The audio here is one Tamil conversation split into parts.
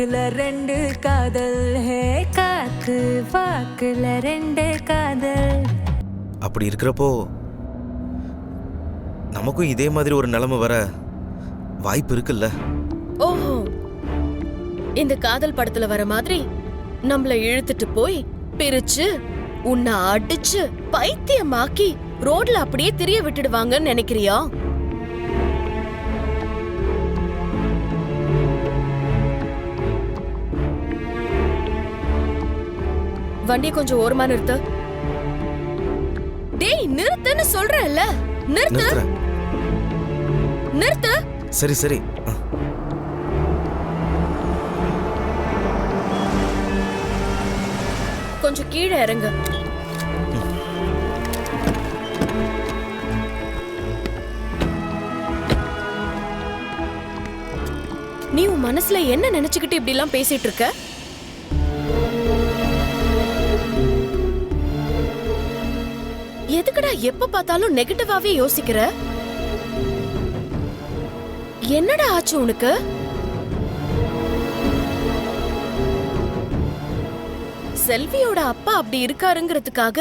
நாக்குல ரெண்டு காதல். ஹே காத்து வாக்குல ரெண்டு காதல். அப்படி இருக்கிறப்போ நமக்கும் இதே மாதிரி ஒரு நிலைமை வர வாய்ப்பு இருக்குல்ல? ஓஹோ. இந்த காதல் படத்துல வர மாதிரி நம்மள இழுத்துட்டு போய் பிரிச்சு உன்னை அடிச்சு பைத்தியமாக்கி ரோட்ல அப்படியே திரிய விட்டுடுவாங்கன்னு நினைக்கிறியா? வண்டியை கொஞ்சம் ஓரமா நிறுத்து. டேய் நிறுத்துன்னு சொல்றேன்ல. நிறுத்து. நிறுத்து. சரி சரி. கொஞ்சம் கீழே இறங்கு. நீ உன் மனசுல என்ன நினைச்சுக்கிட்டு இப்படி எல்லாம் பேசிட்டு இருக்க? என்னடா எப்ப பார்த்தாலும் நெகட்டிவாவே யோசிக்கிற? என்னடா ஆச்சு உனக்கு? செல்வியோட அப்பா அப்படி இருக்காருங்கிறதுக்காக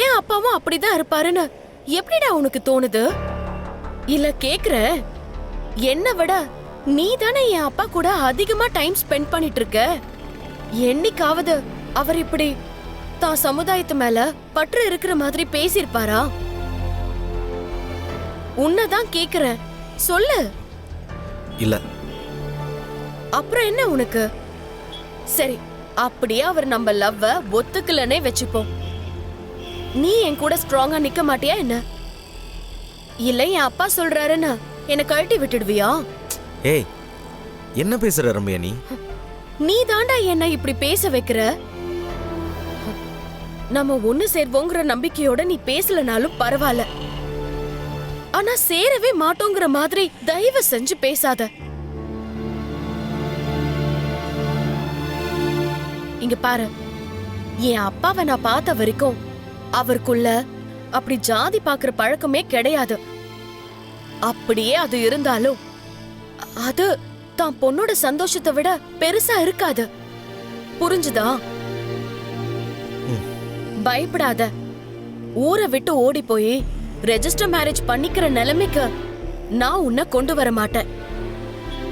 ஏன் அப்பாவும் அப்படிதான் இருப்பாருன்னு எப்படிடா உனக்கு தோணுது? இல்ல கேக்குற என்ன விட நீ தானே என் அப்பா கூட அதிகமா டைம் ஸ்பெண்ட் பண்ணிட்டு இருக்க? என்னைக்காவது அவர் இப்படி தான் சமுதாயத்து மேல பற்று இருக்கிற மாதிரி பேசியிருப்பாரா? உன்னதான் கேக்குறேன். சொல்லு. இல்ல. அப்புறம் என்ன உனக்கு? சரி அப்படியே அவர் நம்ம லவ்வ ஒத்துக்கலனே வச்சுப்போம். நீ என் கூட ஸ்ட்ராங்கா நிக்க மாட்டியா என்ன? இல்ல என் அப்பா சொல்றாருன்னு என்ன கழட்டி விட்டுடுவியா? ஏய் என்ன பேசுற ரம்யா நீ? நீ தாண்டா என்ன இப்படி பேச வைக்கிற? நம்ம ஒண்ணு சேர்வோங்கிற நம்பிக்கையோட நீ பேசலனாலும் பரவாயில்ல. ஆனா சேரவே மாட்டோங்கிற மாதிரி தயவு செஞ்சு பேசாத. இங்க பாரு. என் அப்பாவை நான் பார்த்த வரைக்கும் அவருக்குள்ள அப்படி ஜாதி பாக்குற பழக்கமே கிடையாது. அப்படியே அது இருந்தாலும் அது தான் பொண்ணோட சந்தோஷத்தை விட பெருசா இருக்காது. புரிஞ்சுதா? பயப்படாத. ஊரை விட்டு ஓடி போய் ரெஜிஸ்டர் மேரேஜ் பண்ணிக்கிற நிலைமைக்கு நான் உன்னை கொண்டு வர மாட்டேன்.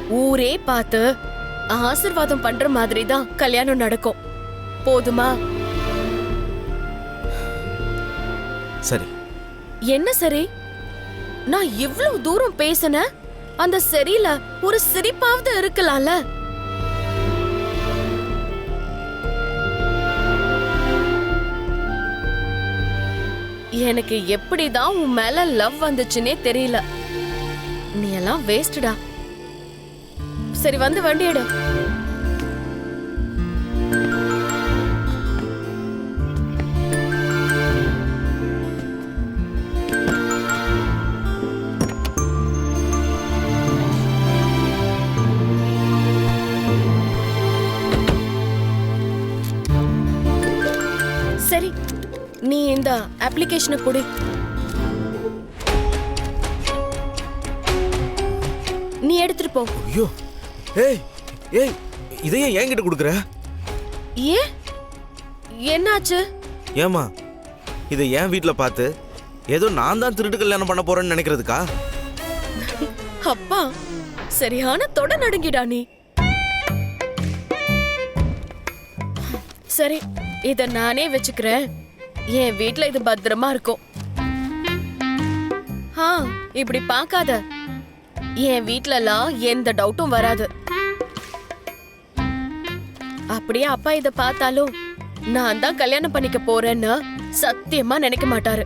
ஊரே பார்த்து ஆசிர்வாதம் பண்ற மாதிரி தான் கல்யாணம் நடக்கும். போதுமா? சரி. என்ன சரி? நான் இவ்ளோ தூரம் பேசின? அந்த சரியில ஒரு சிரிப்பாவது இருக்கலாம்ல? எனக்கு எப்படிதான் உன் மேல லவ் வந்துச்சுன்னே தெரியல. நீ எல்லாம் வேஸ்டடா சரி வந்து வண்டி எடு. நீ இந்த அப்ளிகேஷனை கொடு. நீ எடுத்துட்டு போ. ஐயோ. ஏய் ஏய் இதையே என்கிட்ட கொடுக்குற? ஏன் என்னாச்சு? ஏமா இதை என் வீட்டில் பார்த்து ஏதோ நான் தான் திருட்டு கல்யாணம் பண்ண போறேன்னு நினைக்கிறதுக்கா? அப்பா சரியான தொட நடுங்கிடா நீ. சரி இத நானே வச்சுக்கிறேன். என் வீட்ல இது பத்திரமா இருக்கும். ஆ இப்படி பார்க்காத. என் வீட்லலாம் எந்த டவுட்டும் வராது. அப்படியே அப்பா இத பார்த்தாலும் நான் தான் கல்யாணம் பண்ணிக்க போறேன்னு சத்தியமா நினைக்க மாட்டாரு.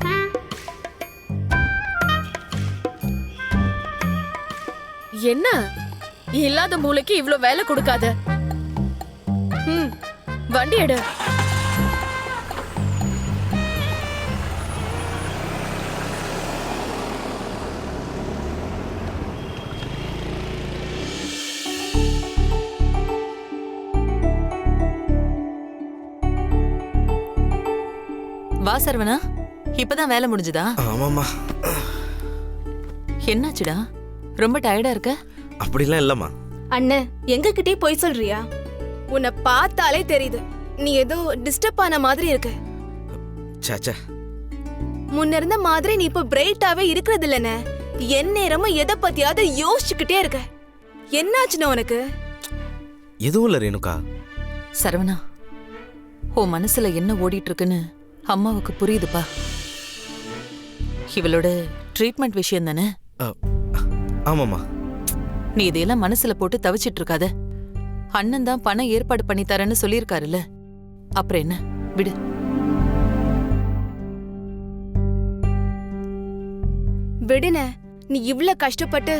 என்ன? இல்லாத மூளைக்கு இவ்ளோ வேலை கொடுக்காத. வண்டி எடு. வா சரவணா. இப்பதான் வேலை முடிஞ்சுதா? ஆமாம்மா. என்னாச்சுடா? ரொம்ப டயர்டா இருக்க? அப்படிலாம் இல்லைம்மா. அண்ணே எங்ககிட்டயே போய் சொல்றியா? உன்னை பார்த்தாலே தெரியுது. நீ ஏதோ டிஸ்டர்ப் ஆன மாதிரி இருக்கு. சேச்சே முன்ன இருந்த மாதிரி நீ இப்ப பிரைட்டாவே இருக்கிறது இல்லனே என் நேரமும் எதை பத்தியாவது யோசிச்சுக்கிட்டே இருக்க. என்னாச்சுன்னு உனக்கு? எதுவும் இல்லை ரேணுகா. சரவணா உன் மனசுல என்ன ஓடிட்டு இருக்குன்னு அம்மாவுக்கு புரியுதுப்பா. இவளோட ட்ரீட்மெண்ட் விஷயம் தானே? ஆமாம்மா. நீ இதையெல்லாம் மனசுல போட்டு தவிச்சிட்டு இருக்காத அண்ணன் தான் பணம் ஏற்பாடு பண்ணி தரேன்னு சொல்லியிருக்காருல்ல. அப்புறம் என்ன? விடு. விடுன நீ இவ்ளோ கஷ்டப்பட்டு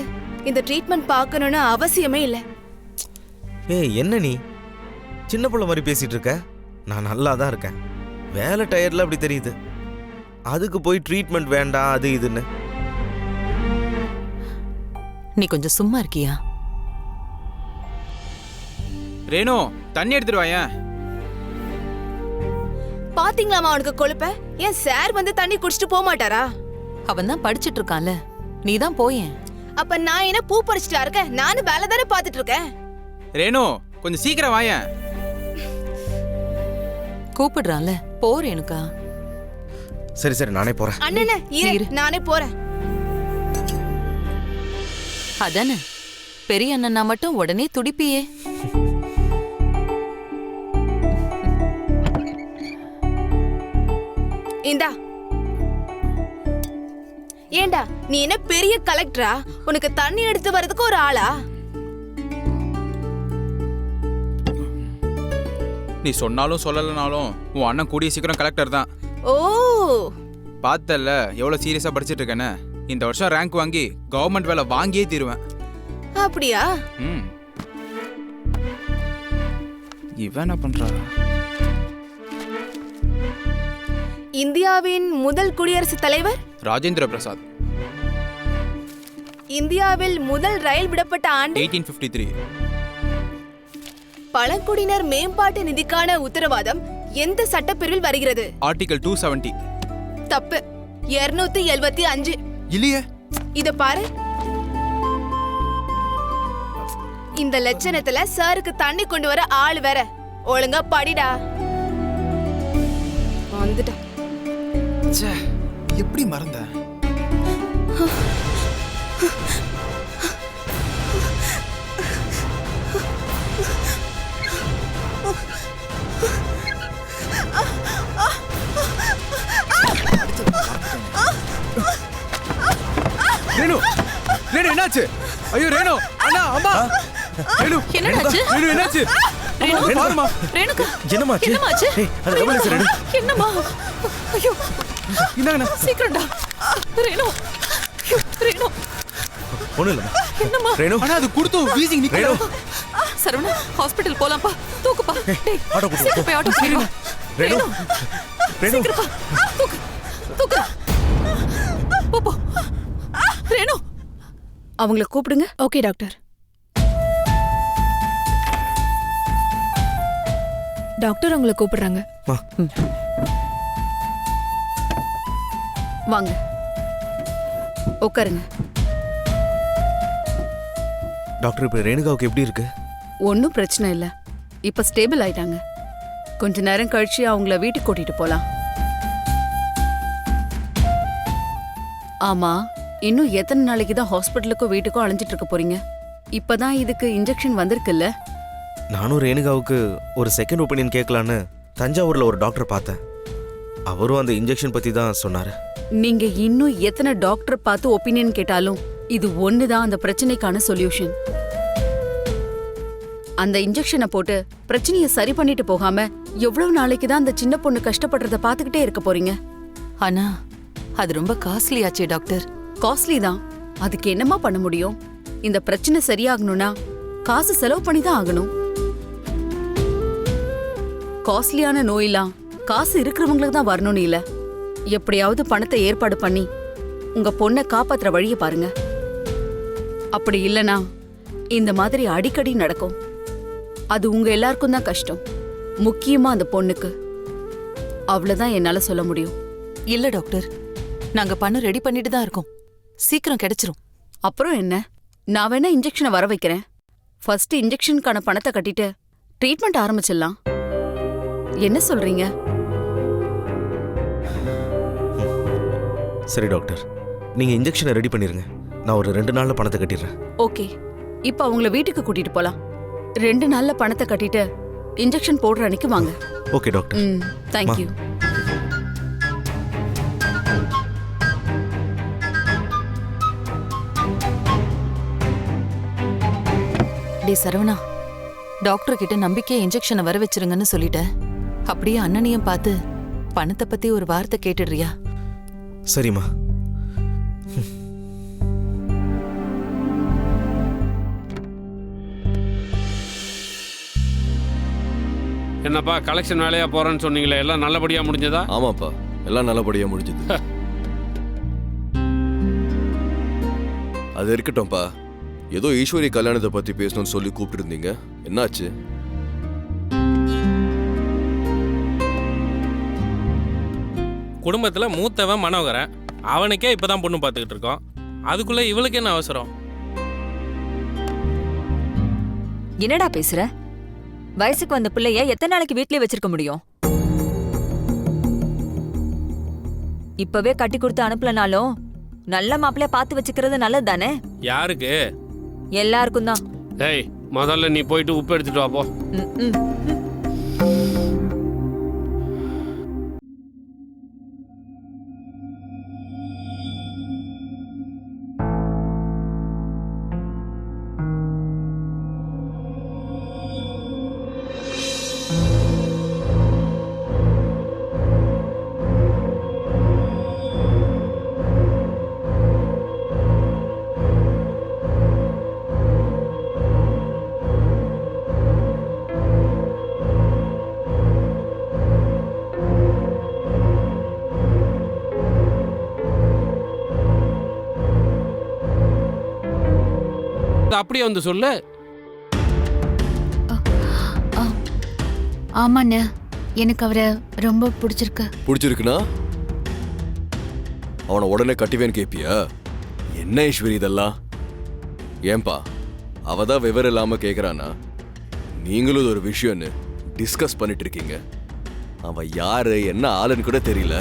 இந்த ட்ரீட்மெண்ட் பார்க்கணும்னு அவசியமே இல்ல. ஏய் என்ன நீ? சின்ன பிள்ளை மாதிரி பேசிட்டு இருக்க நான் நல்லா தான் இருக்கேன். வேலை டயர்ல அப்படி தெரியுது. அதுக்கு போய் ட்ரீட்மெண்ட் வேண்டாம் அது இதுன்னு. நீ கொஞ்சம் சும்மா இருக்கியா? ரேணு தண்ணி எடுத்துட்டு வாயேன் பாத்தீங்களாமா அவனுக்கு கொழுப்ப? ஏன் சார் வந்து தண்ணி குடிச்சிட்டு போக மாட்டாரா? அவன் தான் படிச்சிட்டு இருக்கான்ல. நீ தான் போயேன் அப்ப நான் என்ன பூ பறிச்சிட்டா இருக்கேன்? நானும் வேலை தானே பாத்துட்டு இருக்கேன். ரேணு கொஞ்சம் சீக்கிரம் வாயேன் கூப்பிடுறான்ல. போறேனுக்கா சரி சரி நானே போறேன். அண்ணனே இரு இரு. நானே போறேன். அதானே? பெரிய அண்ணனா மட்டும் உடனே துடிப்பியே. இந்தா. ஏண்டா நீ என்ன பெரிய கலெக்டரா உனக்கு தண்ணி எடுத்து வர்றதுக்கு ஒரு ஆளா? நீ சொன்னாலும் சொல்லலைனாலும் உன் அண்ணன் கூடிய சீக்கிரம் கலெக்டர் தான். ஓ. பார்த்தல எவ்வளோ சீரியஸாக படிச்சிட்டு இருக்கேன்னு. இந்த வருஷம் ரேங்க் வாங்கி கவர்மெண்ட் வேலை வாங்கியே தீருவேன். அப்படியா? ம். இவன் என்ன பண்றா? இந்தியாவின் முதல் குடியரசுத் தலைவர்? ராஜேந்திர பிரசாத். இந்தியாவில் முதல் ரயில் விடப்பட்ட ஆண்டு? எயிட்டீன் ஃபிஃப்டி த்ரீ பழங்குடியினர் மேம்பாட்டு நிதிக்கான உத்தரவாதம் எந்த சட்டப்பிரிவில் வருகிறது? ஆர்டிகல் டூ செவன்ட்டி தப்பு. 275 எழுபத்தி அஞ்சு. இல்லையே. இத பாரு. இந்த லட்சணத்துல சாருக்கு தண்ணி கொண்டு வர ஆள் வேற. ஒழுங்கா படிடா. வந்துட்டா எப்படி மறந்த? ரேணு ரேணு என்னாச்சு? ஐயோ ரேணு அண்ணா அம்மா. ரேணு என்னடாச்சு? ரேணு என்னாச்சு? வந்து பாருமா ரேணுகா என்னமாச்சு என்னமாச்சு அது எவ்வளவு ரெடி என்னம்மா? ஐயோ. இந்தாங்கண்ணா. சீக்கிரம்டா. ரேணு ஐயோ, ரேணு. ஒண்ணும் இல்லைம்மா. ரேணு. அண்ணா அது கொடுத்தோம் வீசிங் நிக்கல. ரேணு. சரவணா ஹாஸ்பிடல் போலாம்ப்பா. தூக்குப்பா. டேய் ஆட்டோ கூட்டு போய் ஆட்டோ ரேணு ரேணு. தூக்கு தூக்கு போ போ ரேணு அவங்கள கூப்பிடுங்க. ஓகே டாக்டர் டாக்டர் உங்களை கூப்பிடுறாங்க. மா. வாங்க. உட்காருங்க. டாக்டர் இப்போ ரேணுகாவுக்கு எப்படி இருக்கு? ஒன்றும் பிரச்சனை இல்லை. இப்போ ஸ்டேபிள் ஆயிட்டாங்க. கொஞ்ச நேரம் கழிச்சு அவங்கள வீட்டுக்கு கூட்டிட்டு போலாம். ஆமா இன்னும் எத்தனை நாளைக்கு தான் ஹாஸ்பிட்டலுக்கும் வீட்டுக்கும் அலைஞ்சிட்டு இருக்க போறீங்க? இப்பதான் இதுக்கு இன்ஜெக்ஷன் வந்திருக்குல்ல? நானும் ரேணுகாவுக்கு ஒரு செகண்ட் ஒப்பீனியன் கேட்கலான்னு தஞ்சாவூர்ல ஒரு டாக்டர் பார்த்தேன். அவரும் அந்த இன்ஜெக்ஷன் பத்தி தான் சொன்னாரு. நீங்க இன்னும் எத்தனை டாக்டர் பார்த்து ஒப்பீனியன் கேட்டாலும் இது ஒண்ணுதான் அந்த பிரச்சனைக்கான சொல்யூஷன் அந்த இன்ஜெக்ஷனை போட்டு பிரச்சனைய சரி பண்ணிட்டு போகாம எவ்வளவு நாளைக்கு தான் அந்த சின்ன பொண்ணு கஷ்டப்படுறத பாத்துக்கிட்டே இருக்க போறீங்க? ஆனா அது ரொம்ப காஸ்ட்லி ஆச்சே டாக்டர் காஸ்ட்லி தான். அதுக்கு என்னமா பண்ண முடியும்? இந்த பிரச்சனை சரியாகணும்னா காசு செலவு பண்ணி தான் ஆகணும். காஸ்ட்லியான நோயெல்லாம் காசு இருக்கிறவங்களுக்கு தான் வரணும்னு இல்ல. எப்படியாவது பணத்தை ஏற்பாடு பண்ணி உங்க பொண்ணை காப்பாத்துற வழிய பாருங்க. அப்படி இல்லனா இந்த மாதிரி அடிக்கடி நடக்கும். அது உங்க எல்லாருக்கும் தான் கஷ்டம். முக்கியமா அந்த பொண்ணுக்கு. அவ்வளவுதான் என்னால சொல்ல முடியும். இல்ல டாக்டர். நாங்க பணம் ரெடி பண்ணிட்டு தான் இருக்கோம். சீக்கிரம் கிடைச்சிரும். அப்புறம் என்ன? நான் வேணா இன்ஜெக்ஷனை வர வைக்கிறேன் ஃபர்ஸ்ட் இன்ஜெக்ஷனுக்கான பணத்தை கட்டிட்டு ட்ரீட்மெண்ட் ஆரம்பிச்சிடலாம். என்ன சொல்றீங்க? சரி டாக்டர் நீங்கள் இன்ஜெக்ஷனை ரெடி பண்ணிருங்க. நான் ஒரு ரெண்டு நாளில் பணத்தை கட்டிடுறேன். ஓகே இப்போ அவங்கள வீட்டுக்கு கூட்டிட்டு போலாம். ரெண்டு நாள்ல பணத்தை கட்டிட்டு இன்ஜெக்ஷன் போடுற அன்னைக்கு வாங்க. ஓகே டாக்டர் ம் தேங்க்யூ டே சரவணா டாக்டர் கிட்ட நம்பிக்கையா இன்ஜெக்ஷனை வர வச்சிருங்கன்னு சொல்லிட்டேன். அப்படியே அண்ணனையும் பார்த்து பணத்தை பத்தி ஒரு வார்த்தை கேட்டுடுறியா? சரிம்மா. என்னப்பா கலெக்ஷன் வேலையா போறேன்னு சொன்னீங்களே எல்லாம் நல்லபடியா முடிஞ்சதா? ஆமாப்பா எல்லாம் நல்லபடியா முடிஞ்சது. அது இருக்கட்டும்ப்பா. ஏதோ ஈஸ்வரி கல்யாணத்தை பத்தி பேசணும்னு சொல்லி கூப்பிட்டு இருந்தீங்க என்னாச்சு? குடும்பத்துல மூத்தவன் மனோகரன். அவனுக்கே இப்பதான் பொண்ணு பார்த்துக்கிட்டு இருக்கோம். அதுக்குள்ள இவளுக்கு என்ன அவசரம்? என்னடா பேசுற? வயசுக்கு வந்த பிள்ளைய எத்தனை நாளைக்கு வீட்லயே வச்சிருக்க முடியும்? இப்பவே கட்டி கொடுத்து அனுப்பலனாலும் நல்ல மாப்பிள்ளைய பார்த்து வச்சுக்கிறது நல்லது தானே யாருக்கு? எல்லாருக்கும் தான். டேய் முதல்ல நீ போயிட்டு உப்பு எடுத்துட்டு வா போ. அப்படியே வந்து சொல்லு. ஆமாண்ணே. எனக்கு அவரை ரொம்ப பிடிச்சிருக்கு. பிடிச்சிருக்குன்னா? அவனை உடனே கட்டிவேன்னு கேப்பியா? என்ன ஈஸ்வரி இதெல்லாம்? ஏன்பா அவ தான் விவரம் இல்லாம கேக்குறானா? நீங்களும் இது ஒரு விஷயம்னு டிஸ்கஸ் பண்ணிட்டு இருக்கீங்க. அவன் யாரு என்ன ஆளுன்னு கூட தெரியல.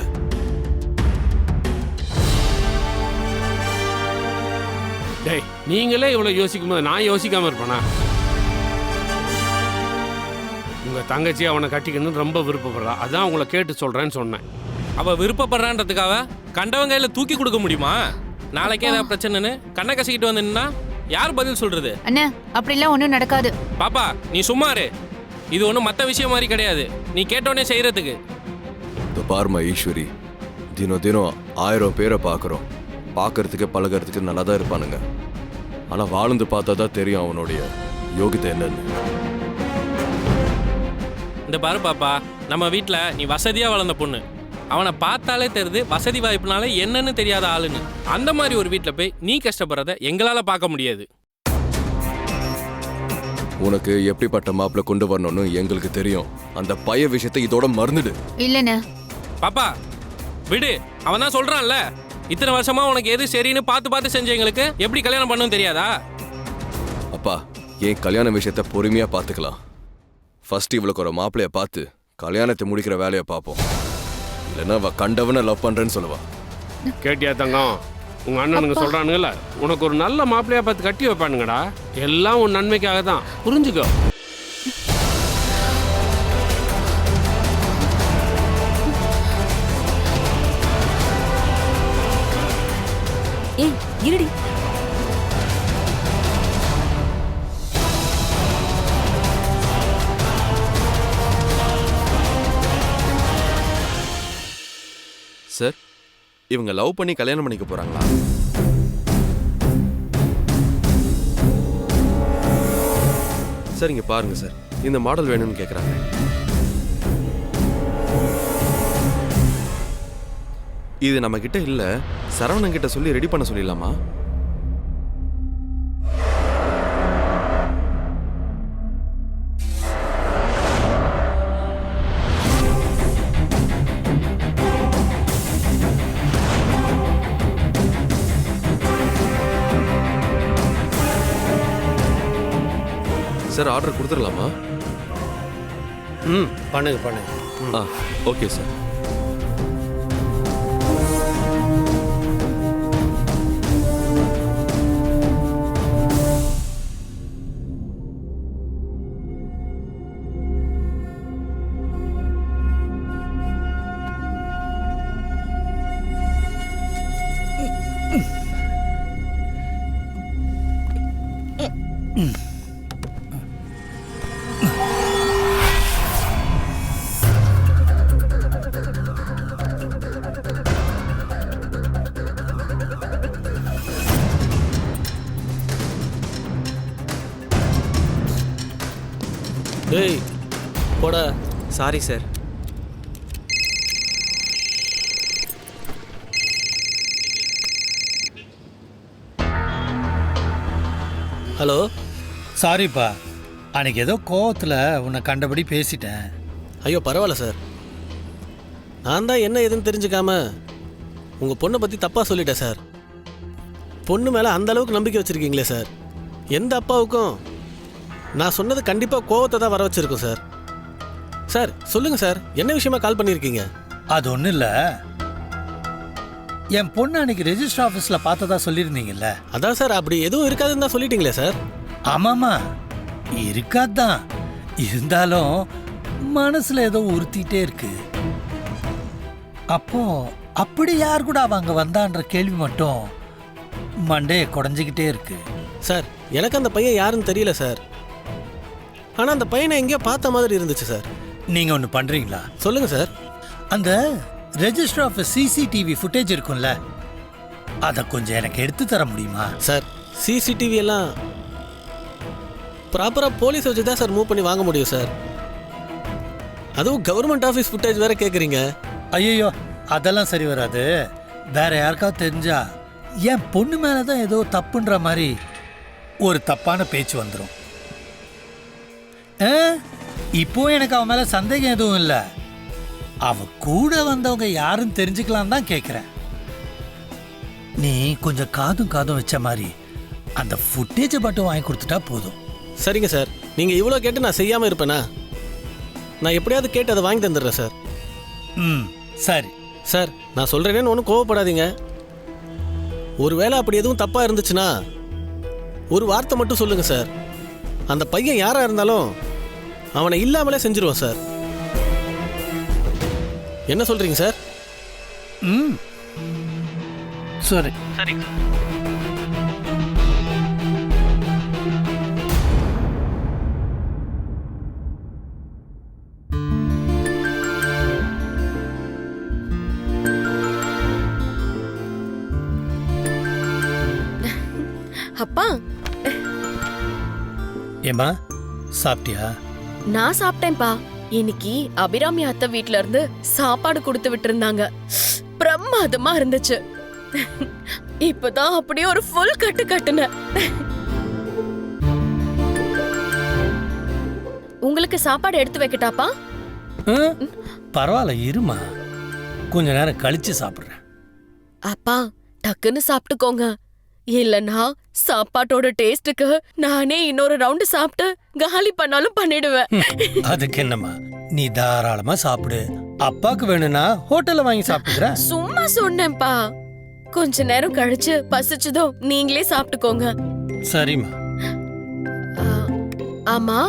நீங்களே இவ்வளவு யோசிக்கும் போது நான் யோசிக்காம இருப்பேனா? உங்க தங்கச்சி அவனை கட்டிக்கணும்னு ரொம்ப விருப்பப்படுறா. அதான் உங்களை கேட்டு சொல்றேன்னு சொன்னேன். அவ விருப்பப்படுறான்றதுக்காக கண்டவன் கையில தூக்கி கொடுக்க முடியுமா? நாளைக்கே ஏதாவது பிரச்சனைன்னு கண்ணை கசிக்கிட்டு வந்து நின்னா யார் பதில் சொல்றது? அண்ணே அப்படிலாம் ஒன்றும் நடக்காது. பாப்பா நீ சும்மா இரு. இது ஒன்றும் மற்ற விஷயம் மாதிரி கிடையாது. நீ கேட்டோடனே செய்யறதுக்கு. இந்த பாருமா ஈஸ்வரி. தினம் தினம் ஆயிரம் பேரை பார்க்குறோம் பார்க்கறதுக்கு பழகறதுக்கு நல்லா தான் இருப்பானுங்க. ஆனால் வாழ்ந்து பார்த்தா தான் தெரியும் அவனுடைய யோகிதை என்னன்னு. இந்த பாரு பாப்பா நம்ம வீட்டில் நீ வசதியாக வளர்ந்த பொண்ணு. அவனை பார்த்தாலே தெரியுது வசதி வாய்ப்புனால என்னன்னு தெரியாத ஆளுன்னு. அந்த மாதிரி ஒரு வீட்டில் போய் நீ கஷ்டப்படுறத எங்களால் பார்க்க முடியாது. உனக்கு எப்படிப்பட்ட மாப்பிள்ளை கொண்டு வரணும்னு எங்களுக்கு தெரியும். அந்த பைய விஷயத்தை இதோட மறந்துடு. இல்லைண்ணே. பாப்பா விடு. அவன் தான் சொல்கிறான்ல இத்தனை வருஷமா உனக்கு எது சரின்னு பார்த்து பார்த்து செஞ்ச எங்களுக்கு எப்படி கல்யாணம் பண்ணணும் தெரியாதா? அப்பா என் கல்யாண விஷயத்த பொறுமையா பார்த்துக்கலாம்? ஃபர்ஸ்ட் இவளுக்கு ஒரு மாப்பிள்ளைய பார்த்து கல்யாணத்தை முடிக்கிற வேலையை பார்ப்போம். இல்லைன்னா அவ கண்டவனை லவ் பண்றேன்னு சொல்லுவா. கேட்டியா தங்கம்? உங்க அண்ணனுங்க சொல்றானுங்கல்ல உனக்கு ஒரு நல்ல மாப்பிள்ளையா பார்த்து கட்டி வைப்பானுங்கடா. எல்லாம் உன் நன்மைக்காக தான் புரிஞ்சுக்கோ. இவங்க லவ் பண்ணி கல்யாணம் பண்ணிக்க போறாங்களா? சார் இங்க பாருங்க சார். இந்த மாடல் வேணும்னு கேக்குறாங்க. இது நம்ம கிட்ட இல்ல சரவணன் கிட்ட சொல்லி ரெடி பண்ண சொல்லிடலாமா? சார் ஆர்டர் கொடுத்துடலாமா? ம் பண்ணுங்க பண்ணுங்க. ஆ okay sir sorry sir. Hello? சாரிப்பா. அன்னைக்கு ஏதோ கோவத்தில் உன்னை கண்டபடி பேசிட்டேன். ஐயோ பரவாயில்ல சார். நான் தான் என்ன ஏதுன்னு தெரிஞ்சுக்காம உங்கள் பொண்ணை பற்றி தப்பாக சொல்லிட்டேன் சார். பொண்ணு மேலே அந்த அளவுக்கு நம்பிக்கை வச்சுருக்கீங்களே சார். எந்த அப்பாவுக்கும் நான் சொன்னது கண்டிப்பாக கோவத்தை தான் வர வச்சிருக்கோம் சார். சார் சொல்லுங்கள் சார். என்ன விஷயமா கால் பண்ணியிருக்கீங்க? அது ஒன்றும் இல்லை. என் பொண்ணு அன்னைக்கு ரெஜிஸ்டர் ஆஃபீஸில் பார்த்ததா சொல்லியிருந்தீங்கல்ல? அதான் சார் அப்படி எதுவும் இருக்காதுன்னு தான் சொல்லிட்டீங்களே சார். ஆமாம்மா இருக்காதான் இருந்தாலும் மனசில் ஏதோ உறுத்திட்டே இருக்கு. அப்போ அப்படி யார் கூட அவ அங்கே வந்தான்ற கேள்வி மட்டும் மண்டையை குடஞ்சிக்கிட்டே இருக்கு. சார் எனக்கு அந்த பையன் யாருன்னு தெரியல சார். ஆனால் அந்த பையனை எங்கேயோ பார்த்த மாதிரி இருந்துச்சு சார். நீங்கள் ஒன்று பண்ணுறீங்களா சொல்லுங்கள் சார் அந்த ரெஜிஸ்டர் ஆஃப் சிசிடிவி ஃபுட்டேஜ் இருக்கும்ல அதை கொஞ்சம் எனக்கு எடுத்து தர முடியுமா? சார் சிசிடிவி எல்லாம் ப்ராப்பராக போலீஸ் வச்சு தான் சார் மூவ் பண்ணி வாங்க முடியும் சார் அதுவும் கவர்மெண்ட் ஆஃபீஸ் ஃபுட்டேஜ் வேற கேட்குறீங்க ஐயோ அதெல்லாம் சரி வராது. வேற யாருக்காவது தெரிஞ்சா என் பொண்ணு மேலே தான் ஏதோ தப்புன்ற மாதிரி ஒரு தப்பான பேச்சு வந்துடும் இப்போ எனக்கு அவன் மேலே சந்தேகம் எதுவும் இல்லை. அவ கூட வந்தவங்க யாருன்னு தெரிஞ்சுக்கலாம் தான் கேட்குறேன் நீ கொஞ்சம் காதும் காதும் வச்ச மாதிரி அந்த ஃபுட்டேஜை மட்டும் வாங்கி கொடுத்துட்டா போதும். சரிங்க சார். நீங்கள் இவ்வளோ கேட்டு நான் செய்யாமல் இருப்பேனா? நான் எப்படியாவது கேட்டு அதை வாங்கி தந்துடுறேன் சார். ம் சரி. சார் நான் சொல்கிறேனேன்னு ஒன்றும் கோவப்படாதீங்க. ஒருவேளை அப்படி எதுவும் தப்பாக இருந்துச்சுன்னா ஒரு வார்த்தை மட்டும் சொல்லுங்கள் சார். அந்த பையன் யாராக இருந்தாலும் அவனை இல்லாமலே செஞ்சிருவோம் சார். என்ன சொல்கிறீங்க சார்? ம். சரி. சரி. அப்பா. ஏம்மா சாப்பிட்டியா? நான் சாப்பிட்டேன்ப்பா. இன்னைக்கு அபிராமி அத்தை வீட்ல இருந்து சாப்பாடு கொடுத்து விட்டுருந்தாங்க. பிரமாதமா இருந்துச்சு. இப்பதான் அப்படியே ஒரு ஃபுல் கட்டு கட்டுனேன். உங்களுக்கு சாப்பாடு எடுத்து வைக்கட்டாப்பா? பரவாயில்ல இருமா. கொஞ்ச நேரம் கழிச்சு சாப்பிட்றேன். அப்பா டக்குன்னு சாப்பிட்டுக்கோங்க. இல்லனா சாப்பாட்டோட டேஸ்டுக்கு நானே இன்னொரு ரவுண்டு சாப்பிட்டு காலி பண்ணாலும் பண்ணிடுவேன். அதுக்கு என்னம்மா? நீ தாராளமா சாப்பிடு. அப்பாக்கு வேணும்னா ஹோட்டல்ல வாங்கி சாப்பிட்டுக்கிறேன் சும்மா சொன்னேன்ப்பா. கொஞ்ச நேரம் கழிச்சு பசிச்சதும் நீங்களே சாப்பிட்டுக்கோங்க. சரிம்மா. ஆமா.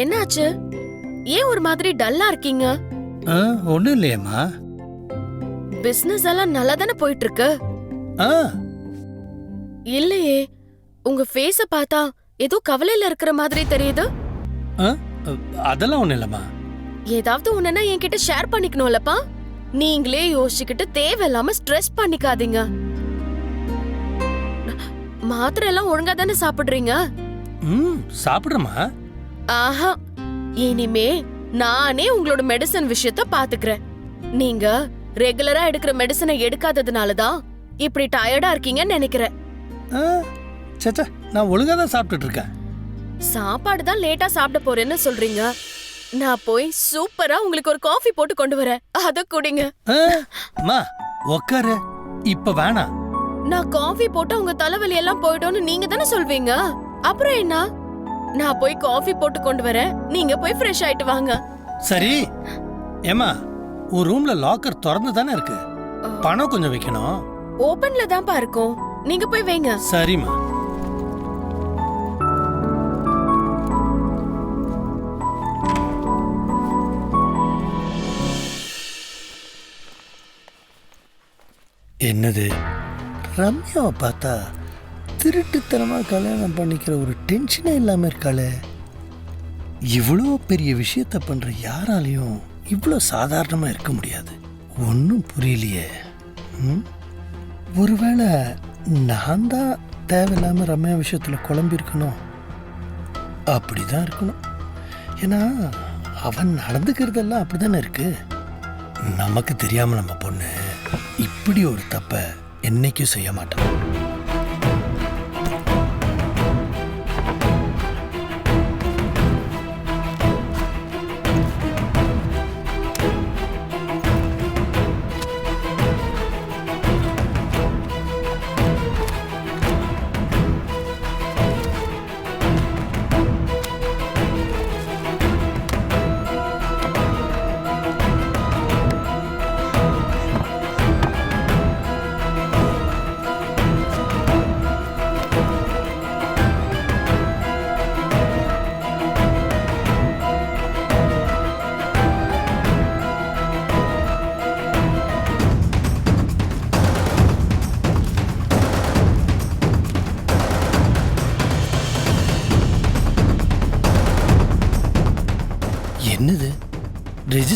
என்னாச்சு? ஏன் ஒரு மாதிரி டல்லா இருக்கீங்க? ஒண்ணும் இல்லையேம்மா. பிசினஸ் எல்லாம் நல்லா தானே போயிட்டு இருக்கு? ஆ இல்லையே. உங்க ஃபேஸ பார்த்தா ஏதோ கவலையில இருக்கிற மாதிரி தெரியுது. ஆ, அதெல்லாம் ஒண்ணும் இல்லம்மா. ஏதாவது ஒண்ணுன்னா என்கிட்ட ஷேர் பண்ணிக்கணும்லப்பா. நீங்களே யோசிச்சுக்கிட்டு தேவையில்லாம ஸ்ட்ரெஸ் பண்ணிக்காதீங்க. மாத்திரை எல்லாம் ஒழுங்கா தானே சாப்பிடுறீங்க? ம் சாப்பிட்றேம்மா. ஆஹா. இனிமே நானே உங்களோட மெடிசன் விஷயத்த பாத்துக்கிறேன். நீங்க ரெகுலரா எடுக்கிற மெடிசனை எடுக்காததுனால தான் இப்படி டயர்டா இருக்கீங்கன்னு நினைக்கிறேன். சச்சா நான் ஒழுங்கா தான் சாப்பிட்டுட்டு இருக்கேன். சாப்பாடு தான் லேட்டா சாப்பிட போறேன்னு சொல்றீங்க. நான் போய் சூப்பரா உங்களுக்கு ஒரு காஃபி போட்டு கொண்டு வரேன். அத குடிங்க. அம்மா உக்காரு. இப்ப வேணாம். நான் காஃபி போட்டா உங்க தலைவலி எல்லாம் போயிடும்னு நீங்க தானே சொல்வீங்க? அப்புறம் என்ன? நான் போய் காஃபி போட்டு கொண்டு வரேன். நீங்க போய் ஃப்ரெஷ் ஆயிட்டு வாங்க. சரி. ஏமா உன் ரூம்ல லாக்கர் திறந்து தானே இருக்கு. பணம் கொஞ்சம் வைக்கணும். ஓபன்ல தான்ப்பா இருக்கும். நீங்க போய் வைங்க. சரிம்மா. என்னது? ரம்யாவை பார்த்தா திருட்டுத்தனமாக கல்யாணம் பண்ணிக்கிற ஒரு டென்ஷனே இல்லாமல் இருக்காளே. இவ்வளோ பெரிய விஷயத்த பண்ணுற யாராலையும் இவ்வளோ சாதாரணமாக இருக்க முடியாது. ஒன்றும் புரியலையே. ம்? ஒருவேளை நான் தான் தேவையில்லாமல் ரம்யா விஷயத்தில் குழம்பியிருக்கணும். அப்படி தான் இருக்கணும். ஏன்னா அவன் நடந்துக்கிறதெல்லாம் அப்படி தானே இருக்கு. நமக்கு தெரியாமல் நம்ம பொண்ணு இப்படி ஒரு தப்பை என்னைக்கும் செய்ய மாட்டான்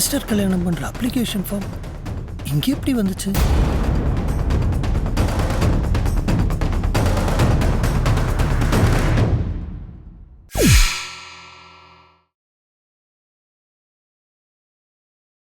சிஸ்டர் கல்யாணம் பண்ணுற அப்ளிகேஷன் ஃபார்ம் இங்கே எப்படி வந்துச்சு?